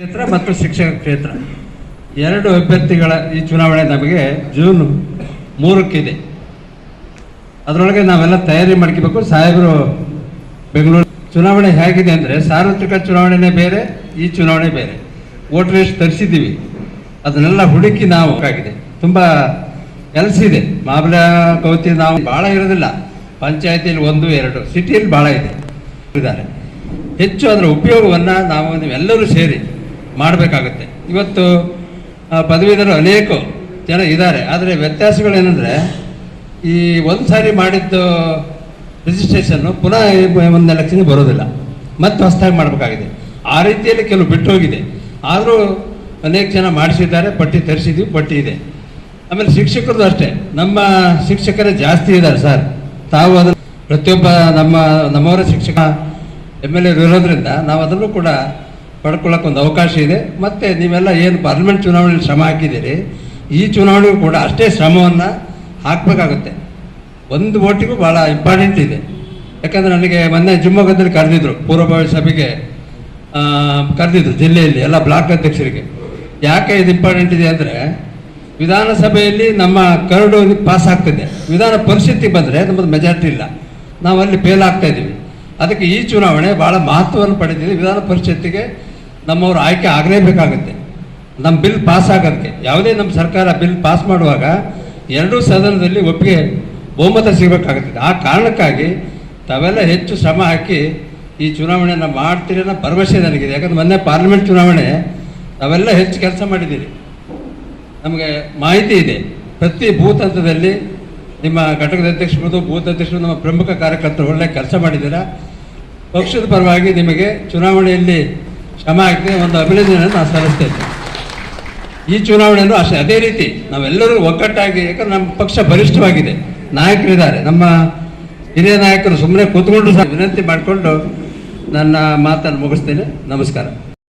ಕ್ಷೇತ್ರ ಮತ್ತು ಶಿಕ್ಷಕ ಕ್ಷೇತ್ರ. ಎರಡು ಅಭ್ಯರ್ಥಿಗಳ ಈ ಚುನಾವಣೆ ನಮಗೆ ಜೂನ್ ಮೂರಕ್ಕಿದೆ. ಅದರೊಳಗೆ ನಾವೆಲ್ಲ ತಯಾರಿ ಮಾಡ್ಕೋಬೇಕು. ಸಾಹೇಬರು ಬೆಂಗಳೂರು ಚುನಾವಣೆ ಹೇಗಿದೆ ಅಂದರೆ ಸಾರ್ವತ್ರಿಕ ಚುನಾವಣೆನೇ ಬೇರೆ, ಈ ಚುನಾವಣೆ ಬೇರೆ. ವೋಟರ್ ಲಿಸ್ಟ್ ತರಿಸಿದ್ದೀವಿ. ಅದನ್ನೆಲ್ಲ ಹುಡುಕಿ ನಾವು ಆಗಿದೆ ತುಂಬ ಇದೆ. ಮಾಬಲ ಕವತಿ ನಾವು ಭಾಳ ಇರೋದಿಲ್ಲ. ಪಂಚಾಯತಿಯಲ್ಲಿ ಒಂದು, ಎರಡು, ಸಿಟಿಯಲ್ಲಿ ಭಾಳ ಇದೆ. ಇದ್ದಾರೆ. ಹೆಚ್ಚು ಅದರ ಉಪಯೋಗವನ್ನು ನಾವು ನೀವೆಲ್ಲರೂ ಸೇರಿ ಮಾಡಬೇಕಾಗುತ್ತೆ. ಇವತ್ತು ಪದವೀಧರು ಅನೇಕ ಜನ ಇದ್ದಾರೆ. ಆದರೆ ವ್ಯತ್ಯಾಸಗಳೇನೆಂದರೆ, ಈ ಒಂದು ಸಾರಿ ಮಾಡಿದ್ದು ರಿಜಿಸ್ಟ್ರೇಷನ್ನು ಪುನಃ ಒಂದು ಎಲೆಕ್ಷನ್ಗೆ ಬರೋದಿಲ್ಲ. ಮತ್ತೆ ಹೊಸದಾಗಿ ಮಾಡಬೇಕಾಗಿದೆ. ಆ ರೀತಿಯಲ್ಲಿ ಕೆಲವು ಬಿಟ್ಟು ಹೋಗಿದೆ ಆದರೂ ಅನೇಕ ಜನ ಮಾಡಿಸಿದ್ದಾರೆ, ಪಟ್ಟಿ ತರಿಸಿದ್ವಿ, ಪಟ್ಟಿ ಇದೆ. ಆಮೇಲೆ ಶಿಕ್ಷಕರದ್ದು ಅಷ್ಟೇ. ನಮ್ಮ ಶಿಕ್ಷಕರೇ ಜಾಸ್ತಿ ಇದ್ದಾರೆ ಸರ್. ತಾವು ಅದನ್ನು ಪ್ರತಿಯೊಬ್ಬ ನಮ್ಮ, ನಮ್ಮವರ ಶಿಕ್ಷಕ, ಎಂ ಎಲ್ ಎ ಇರೋದ್ರಿಂದ ನಾವು ಅದನ್ನು ಕೂಡ ಪಡ್ಕೊಳ್ಳೋಕೆ ಒಂದು ಅವಕಾಶ ಇದೆ. ಮತ್ತು ನೀವೆಲ್ಲ ಏನು ಪಾರ್ಲಿಮೆಂಟ್ ಚುನಾವಣೆಯಲ್ಲಿ ಶ್ರಮ ಹಾಕಿದ್ದೀರಿ, ಈ ಚುನಾವಣೆಗೂ ಕೂಡ ಅಷ್ಟೇ ಶ್ರಮವನ್ನು ಹಾಕಬೇಕಾಗುತ್ತೆ. ಒಂದು ಓಟಿಗೂ ಭಾಳ ಇಂಪಾರ್ಟೆಂಟ್ ಇದೆ. ಯಾಕಂದರೆ ನನಗೆ ಮೊನ್ನೆ ಶಿವಮೊಗ್ಗದಲ್ಲಿ ಕರೆದಿದ್ರು, ಪೂರ್ವಭಾವಿ ಸಭೆಗೆ ಕರೆದಿದ್ರು ಜಿಲ್ಲೆಯಲ್ಲಿ, ಎಲ್ಲ ಬ್ಲಾಕ್ ಅಧ್ಯಕ್ಷರಿಗೆ. ಯಾಕೆ ಇದು ಇಂಪಾರ್ಟೆಂಟ್ ಇದೆ ಅಂದರೆ, ವಿಧಾನಸಭೆಯಲ್ಲಿ ನಮ್ಮ ಕರಡು ಪಾಸ್ ಆಗ್ತಿದೆ. ವಿಧಾನ ಪರಿಸ್ಥಿತಿ ಬಂದರೆ ನಮ್ಮದು ಮೆಜಾರಿಟಿ ಇಲ್ಲ. ನಾವು ಅಲ್ಲಿ ಫೇಲ್ ಆಗ್ತಾ ಇದ್ದೀವಿ ಅದಕ್ಕೆ ಈ ಚುನಾವಣೆ ಭಾಳ ಮಹತ್ವವನ್ನು ಪಡೆದಿದೆ ವಿಧಾನ ಪರಿಷತ್ತಿಗೆ. ನಮ್ಮವರು ಆಯ್ಕೆ ಆಗಲೇಬೇಕಾಗುತ್ತೆ. ನಮ್ಮ ಬಿಲ್ ಪಾಸ್ ಆಗೋದಕ್ಕೆ ಯಾವುದೇ ನಮ್ಮ ಸರ್ಕಾರ ಬಿಲ್ ಪಾಸ್ ಮಾಡುವಾಗ ಎರಡೂ ಸದನದಲ್ಲಿ ಒಪ್ಪಿಗೆ ಬಹುಮತ ಸಿಗಬೇಕಾಗುತ್ತೆ. ಆ ಕಾರಣಕ್ಕಾಗಿ ತಾವೆಲ್ಲ ಹೆಚ್ಚು ಶ್ರಮ ಹಾಕಿ ಈ ಚುನಾವಣೆಯನ್ನು ಮಾಡ್ತೀರಿ ಅನ್ನೋ ಭರವಸೆ ನನಗಿದೆ. ಯಾಕಂದ್ರೆ ಮೊನ್ನೆ ಪಾರ್ಲಿಮೆಂಟ್ ಚುನಾವಣೆ, ತಾವೆಲ್ಲ ಹೆಚ್ಚು ಕೆಲಸ ಮಾಡಿದ್ದೀರಿ. ನಮಗೆ ಮಾಹಿತಿ ಇದೆ. ಪ್ರತಿ ಬೂತ್ ಹಂತದಲ್ಲಿ ನಿಮ್ಮ ಘಟಕದ ಅಧ್ಯಕ್ಷರು ಬೂತ್ ಅಧ್ಯಕ್ಷರು ನಮ್ಮ ಪ್ರಮುಖ ಕಾರ್ಯಕರ್ತರು ಒಳ್ಳೆ ಕೆಲಸ ಮಾಡಿದ್ದೀರಾ. ಪಕ್ಷದ ಪರವಾಗಿ ನಿಮಗೆ ಚುನಾವಣೆಯಲ್ಲಿ ಶ್ರಮ ಒಂದು ಅಭಿನಂದನೆ ನಾನು ಸಲ್ಲಿಸ್ತೇನೆ ಈ ಚುನಾವಣೆಯಲ್ಲೂ ಅಷ್ಟೇ, ಅದೇ ರೀತಿ ನಾವೆಲ್ಲರೂ ಒಗ್ಗಟ್ಟಾಗಿ, ಯಾಕಂದ್ರೆ ನಮ್ಮ ಪಕ್ಷ ಬಲಿಷ್ಠವಾಗಿದೆ, ನಾಯಕರಿದ್ದಾರೆ. ನಮ್ಮ ಹಿರಿಯ ನಾಯಕರು ಸುಮ್ಮನೆ ಕೂತ್ಕೊಂಡು ಸಹ ವಿನಂತಿ ಮಾಡಿಕೊಂಡು ನನ್ನ ಮಾತನ್ನು ಮುಗಿಸ್ತೇನೆ. ನಮಸ್ಕಾರ.